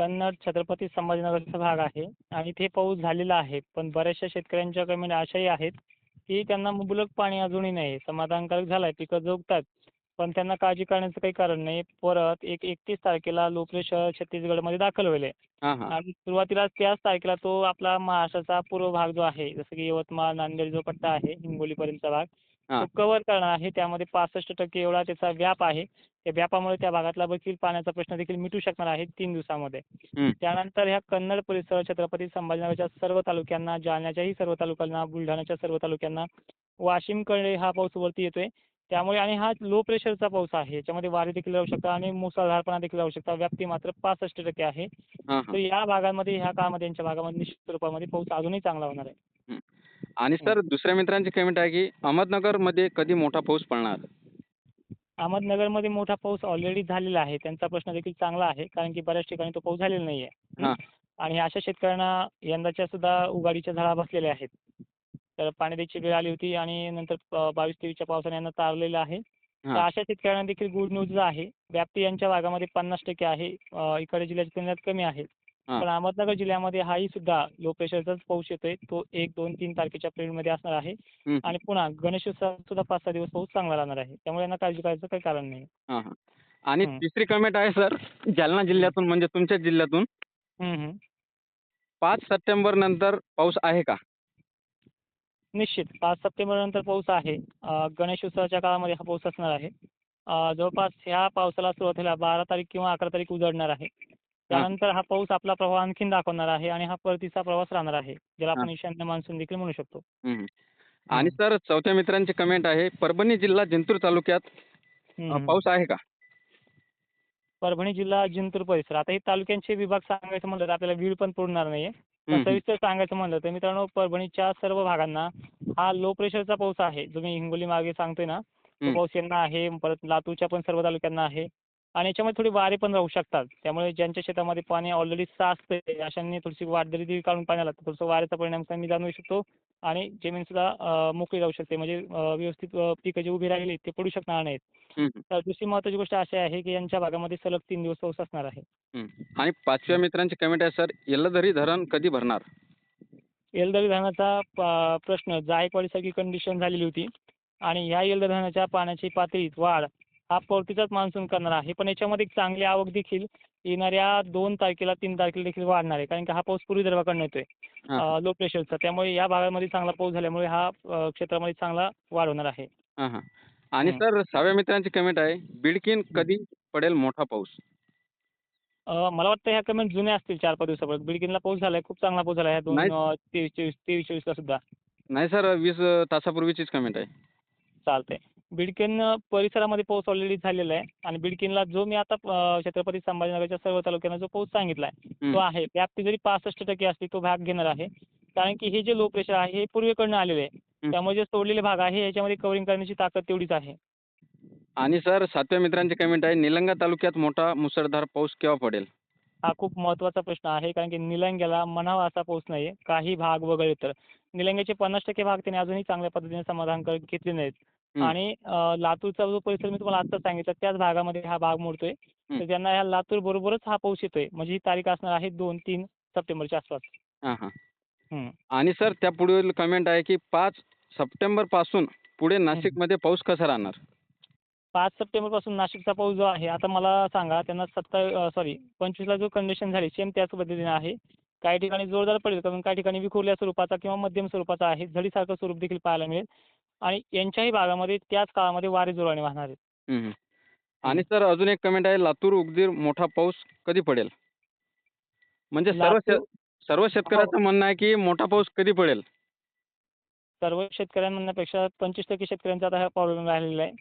कन्नड छत्रपती संभाजीनगरचा भाग आहे. आणि इथे पाऊस झालेला आहे. पण बऱ्याचशा शेतकऱ्यांच्या कमेंट अशाही आहेत की त्यांना मुबलक पाणी अजूनही नाही. समाधानकारक झालं आहे पिकं जोगतात. पण त्यांना काळजी करण्याचं काही कारण नाही. परत एक एकतीस तारखेला लो प्रेशर छत्तीसगडमध्ये दाखल होईल. आणि सुरुवातीला त्याच तारखेला तो आपला महाराष्ट्राचा पूर्व भाग जो आहे जसं की यवतमाळ नांदेड जो पट्टा आहे हिंगोलीपर्यंतचा भाग हां. तो कव्हर करणार आहे. त्यामध्ये पासष्ट टक्के एवढा त्याचा व्याप आहे. त्या व्यापामुळे त्या भागातला देखील पाण्याचा प्रश्न देखील मिटू शकणार आहे तीन दिवसामध्ये. त्यानंतर ह्या कन्नड परिसर छत्रपती संभाजीनगरच्या सर्व तालुक्यांना जालन्याच्याही सर्व तालुक्यांना बुलढाण्याच्या सर्व तालुक्यांना वाशिमकडे हा पाऊस वरती येतोय. त्यामुळे आणि हा लो प्रेशरचा पाऊस आहे. याच्यामध्ये वारे देखील राहू शकतात आणि मुसळधारपणा देखील राहू शकतात. व्याप्ती मात्र पासष्ट टक्के आहे. तर या भागामध्ये ह्या काळामध्ये यांच्या भागामध्ये निश्चित स्वरूपामध्ये पाऊस अजूनही चांगला होणार आहे. आणि सर दुसऱ्या मित्रांची कमेंट आहे की अहमदनगरमध्ये कधी मोठा पाऊस पडणार? अहमदनगरमध्ये मोठा पाऊस ऑलरेडी झालेला आहे. त्यांचा प्रश्न देखील चांगला आहे कारण की बऱ्याच ठिकाणी तो पाऊस झालेला नाही आहे हां. आणि अशा शेतकऱ्यांना यंदाच्या सुद्धा उघाडीच्या झळा बसलेल्या आहेत. तर पाणी द्यायची वेळ आली होती आणि नंतर प- बावीस तेवीसच्या पावसाने यांना तारलेलं आहे. तर हां. अशा शेतकऱ्यांना देखील गुड न्यूज आहे. व्याप्ती यांच्या भागामध्ये पन्नास टक्के आहे. अं, इकडे जिल्ह्याच्या तुलनेत कमी आहे. पण अहमदनगर जिल्ह्यामध्ये हाही सुद्धा लो प्रेशरचाच पाऊस येतोय. तो एक दोन तीन तारखेच्या पिरियडमध्ये असणार आहे. आणि पुन्हा गणेशोत्सवात सुद्धा पाच सहा दिवस पाऊस चांगला राहणार आहे. त्यामुळे यांना काळजी करायचं काही कारण नाही. आणि. तिसरी कमेंट आहे सर. जालना जिल्ह्यातून म्हणजे तुमच्याच जिल्ह्यातून. पाच सप्टेंबर नंतर पाऊस आहे का? निश्चित. पाच सप्टेंबर नंतर पाऊस आहे. गणेशोत्सवाच्या काळामध्ये हा पाऊस असणार आहे. जवळपास ह्या पावसाला सुरुवातीला बारा तारीख किंवा अकरा तारीख उजडणार आहे. त्यानंतर हा पाऊस आपला प्रवाह आणखीन दाखवणार आहे आणि हा परतीचा प्रवास राहणार आहे ज्याला आपण. ईशान्य मान्सून देखील म्हणू शकतो. आणि सर चौथ्या मित्रांची कमेंट आहे परभणी जिल्हा जिंतूर तालुक्यात अ. पाऊस आहे का परभणी जिल्हा जिंतूर परिसर आता हे तालुक्यांचे विभाग सांगायचं म्हणलं तर आपल्याला वेळ पण पुरणार नाहीये पण. सविस्तर सांगायचं म्हणलं तर मित्रांनो परभणीच्या सर्व भागांना हा लो प्रेशरचा पाऊस आहे जो मी हिंगोली मागे सांगतोय ना तो. पाऊस यांना आहे परत लातूरच्या पण सर्व तालुक्यांना आहे आणि याच्यामध्ये थोडी वारे पण राहू शकतात. त्यामुळे ज्यांच्या शेतामध्ये पाणी ऑलरेडी साचतंय अशांनी थोडीशी वाट जरी ती काढून पाण्याला तर थोडंसं वाऱ्याचा परिणाम कमी जाणवू शकतो आणि जमीन सुद्धा मोकळी राहू शकते. म्हणजे व्यवस्थित पिकं जे उभी राहिली ते पडू शकणार नाहीत. तर दुसरी महत्त्वाची गोष्ट अशी आहे की यांच्या भागामध्ये सलग तीन दिवस पाऊस असणार आहे. आणि पाचव्या मित्रांची कमेंट आहे सर येल्लदरी धरण कधी भरणार? येलदरी धरणाचा प्रश्न जायकवाडीसारखी कंडिशन झालेली होती आणि ह्या येलदरी धरणाच्या पाण्याची पातळीत वाढ हा परतीचाच मान्सून करणार आहे. पण याच्यामध्ये एक चांगली आवक देखील येणाऱ्या दोन तारखेला तीन तारखेला देखील वाढणार आहे. कारण की हा पाऊस पूर्वी विदर्भाकडनं येतोय लो प्रेशरचा त्यामुळे या भागामध्ये चांगला पाऊस झाल्यामुळे हा क्षेत्रामध्ये चांगला वाढ होणार आहे आणि. सर सहाव्या मित्रांची कमेंट आहे बिडकीन कधी पडेल मोठा पाऊस? मला वाटतं ह्या कमेंट जुन्या असतील चार पाच दिवसापर्यंत. बिडकिनला पाऊस झालाय खूप चांगला पाऊस झाला दोन तेवीस चोवीस तेवीस चोवीसला सुद्धा. नाही सर वीस तासापूर्वीचीच कमेंट आहे. चालतंय. बिडकीन परिसरामध्ये पाऊस ऑलरेडी झालेला आहे. आणि बिडकीनला जो मी आता छत्रपती संभाजीनगरच्या सर्व तालुक्यांना जो पाऊस सांगितलाय हं. तो आहे. व्याप्ती जरी पासष्ट टक्के असली तो भाग घेणार आहे. कारण की हे जे लो प्रेशर आहे हे पूर्वेकडनं आलेले आहे. त्यामुळे जे सोडलेले भाग आहे याच्यामध्ये कव्हरिंग करण्याची ताकद तेवढीच आहे. आणि सर सातव्या मित्रांची कमेंट आहे निलंगा तालुक्यात मोठा मुसळधार पाऊस केव्हा पडेल? हा खूप महत्त्वाचा प्रश्न आहे कारण की निलंग्याला म्हणावा असा पाऊस नाही आहे काही भाग वगळले तर. निलंग्याचे पन्नास टक्के भाग त्याने अजूनही चांगल्या पद्धतीने समाधान घेतले नाहीत. आणि लातूरचा जो परिसर मी तुम्हाला आत्ता सांगितलं त्याच भागामध्ये हा भाग मोडतोय. तर त्यांना ह्या लातूर बरोबरच हा पाऊस येतोय. म्हणजे ही तारीख असणार आहे दोन तीन सप्टेंबरच्या आसपास. हां हां. हं. आणि सर त्या पुढील कमेंट आहे की पाच सप्टेंबरपासून पुढे नाशिकमध्ये पाऊस कसा राहणार? पाच सप्टेंबरपासून नाशिकचा पाऊस जो आहे आता मला सांगा त्यांना सत्ता सॉरी पंचवीसला जो कंडिशन झाली सेम त्याच पद्धतीने आहे. काही ठिकाणी जोरदार पडेल कारण काही ठिकाणी विखुरल्या स्वरूपाचा किंवा मध्यम स्वरूपाचा आहे. झडीसारखं स्वरूप देखील पाहायला मिळेल. आणि यांच्याही भागामध्ये त्याच काळामध्ये वारे जोराने वाहणार आहेत. हं, हं. आणि सर अजून एक कमेंट आहे. लातूर उगदीर मोठा पाऊस कधी पडेल? म्हणजे सर्व सर्व शेतकऱ्याचं म्हणणं आहे की मोठा पाऊस कधी पडेल? सर्व शेतकऱ्यांना म्हणण्यापेक्षा पंचवीस टक्के शेतकऱ्यांचा आता हा प्रॉब्लेम राहिलेला आहे.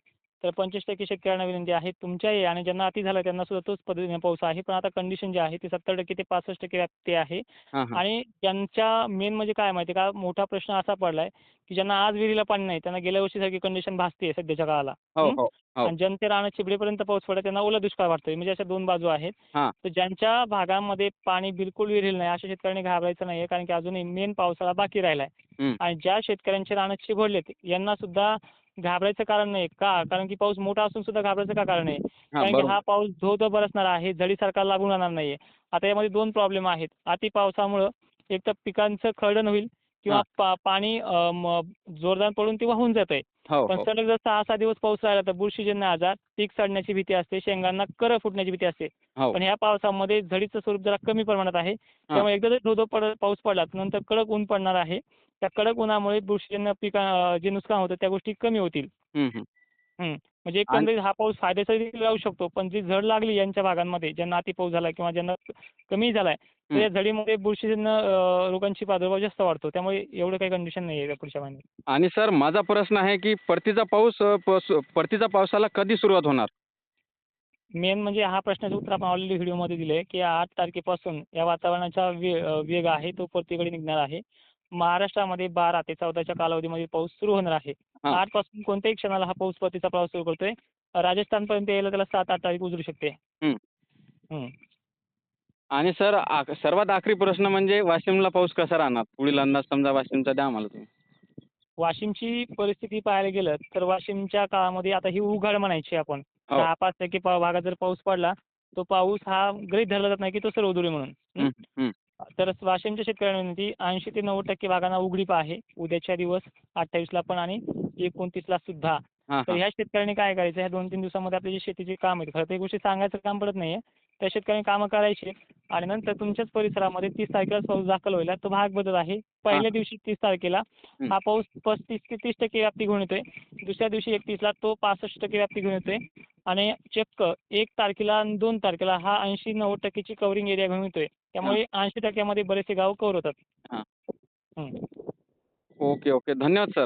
तर पंचवीस टक्के शेतकऱ्यांना विनंती आहे तुमच्याही आणि ज्यांना अति झाला त्यांना सुद्धा तोच पद्धतीने पाऊस आहे. पण आता कंडिशन जी आहे ती सत्तर टक्के ते पासष्ट टक्के व्याप्ती आहे. आणि त्यांच्या मेन म्हणजे काय माहिती का? मोठा प्रश्न असा पडलाय की ज्यांना आज विहिरीला पाणी नाही त्यांना गेल्या वर्षीसारखी कंडिशन भासते सध्याच्या काळाला. हो हं? हो आणि ज्यांचे रानं चिबडेपर्यंत पाऊस पडला त्यांना ओला दुष्काळ वाटतोय. म्हणजे अशा दोन बाजू आहेत. तर ज्यांच्या भागामध्ये पाणी बिलकुल विहिरीला नाही अशा शेतकऱ्यांनी घाबरायचं नाही कारण की अजूनही मेन पावसाळा बाकी राहिलाय. आणि ज्या शेतकऱ्यांचे रानं चिघळलेत यांना सुद्धा घाबरायचं कारण नाही. का? कारण की पाऊस मोठा असून सुद्धा घाबरायचं का कारण आहे हा कारण की बरोबर. हा पाऊस धो धो बरसणार आहे झडीसारखा लागून राहणार नाहीये. आता यामध्ये दोन प्रॉब्लेम आहेत. अति पावसामुळं एक तर पिकांचं खरडण होईल किंवा हा. पा- पाणी अं, म- जोरदार पडून ते वाहून जात आहे हो. पण हो सलग जर सहा सहा दिवस पाऊस राहिला तर बुरशीजन्य आजार पीक सडण्याची भीती असते शेंगांना कर फुटण्याची भीती असते. हो. पण ह्या पावसामध्ये झडीचं स्वरूप जरा कमी प्रमाणात आहे. त्यामुळे एकदा जर धोधो पड पाऊस पडला तर नंतर कडक ऊन पडणार आहे. त्या कडक उन्हामुळे बुरशीजन्य पिका जे नुकसान होतं त्या गोष्टी कमी होतील. म्हणजे एकंदरीत हा पाऊस देखील राहू शकतो. पण जी झड लागली यांच्या भागांमध्ये ज्यांना अति पाऊस झाला किंवा ज्यांना कमी झालाय तर. या झडीमध्ये बुरशीजन्य रोगांची प्रादुर्भाव जास्त वाढतो. त्यामुळे एवढं काही कंडिशन नाही आहे पुढच्या महिन्यात. आणि सर माझा प्रश्न आहे की परतीचा पाऊस परतीचा पावसाला कधी सुरुवात होणार? मेन म्हणजे हा प्रश्नाचं उत्तर आपण ऑलरेडी व्हिडिओमध्ये दिले की आठ तारखेपासून या वातावरणाचा वेग आहे तो परतीकडे निघणार आहे. महाराष्ट्रामध्ये बारा ते चौदाच्या कालावधीमध्ये पाऊस सुरू होणार आहे हा. आठपासून कोणत्याही क्षणाला हा पाऊस परतीचा प्रवास सुरू करतोय राजस्थानपर्यंत यायला त्याला सात आठ तारीख उजरू शकते. आणि सर सर्वात आखरी प्रश्न म्हणजे वाशिमला पाऊस कसा राहणार पुढील अंदाज समजा वाशिमचा द्या आम्हाला तुम्ही वाशिमची परिस्थिती पाहायला गेलं तर वाशिमच्या काळामध्ये आता ही उघाड म्हणायची आपण हो. दहा पाच टक्के भागात जर पाऊस पडला तो पाऊस हा गृहीत धरला जात नाही की तो सर्व उधळी म्हणून. तर वाशिमच्या शेतकऱ्यांना विनंती ऐंशी ते नव्वद टक्के भागांना उघडीप आहे. उद्याच्या दिवस अठ्ठावीसला पण आणि एकोणतीसला सुद्धा. तर ह्या शेतकऱ्यांनी काय करायचं? ह्या दोन तीन दिवसामध्ये आपले जे शेतीचे काम आहेत खरं तर ही गोष्टी सांगायचं काम पडत नाहीये. त्या शेतकऱ्यांनी कामं करायची आणि नंतर तुमच्याच परिसरामध्ये तीस तारखेला पाऊस दाखल व्हायला तो भाग बदल आहे. पहिल्या दिवशी तीस तारखेला. हा पाऊस पस्तीस ते तीस टक्के व्याप्ती घेऊन येतोय. दुसऱ्या दिवशी एकतीसला तो पासष्ट टक्के व्याप्ती घेऊन येतोय. आणि चक्क एक तारखेला आणि दोन तारखेला हा ऐंशी नव्वद टक्केची कव्हरिंग एरिया घेऊन येतोय. त्यामुळे ऐंशी टक्क्यामध्ये बरेचसे गाव कव्हर होतात हा. हम्म. ओके ओके धन्यवाद सर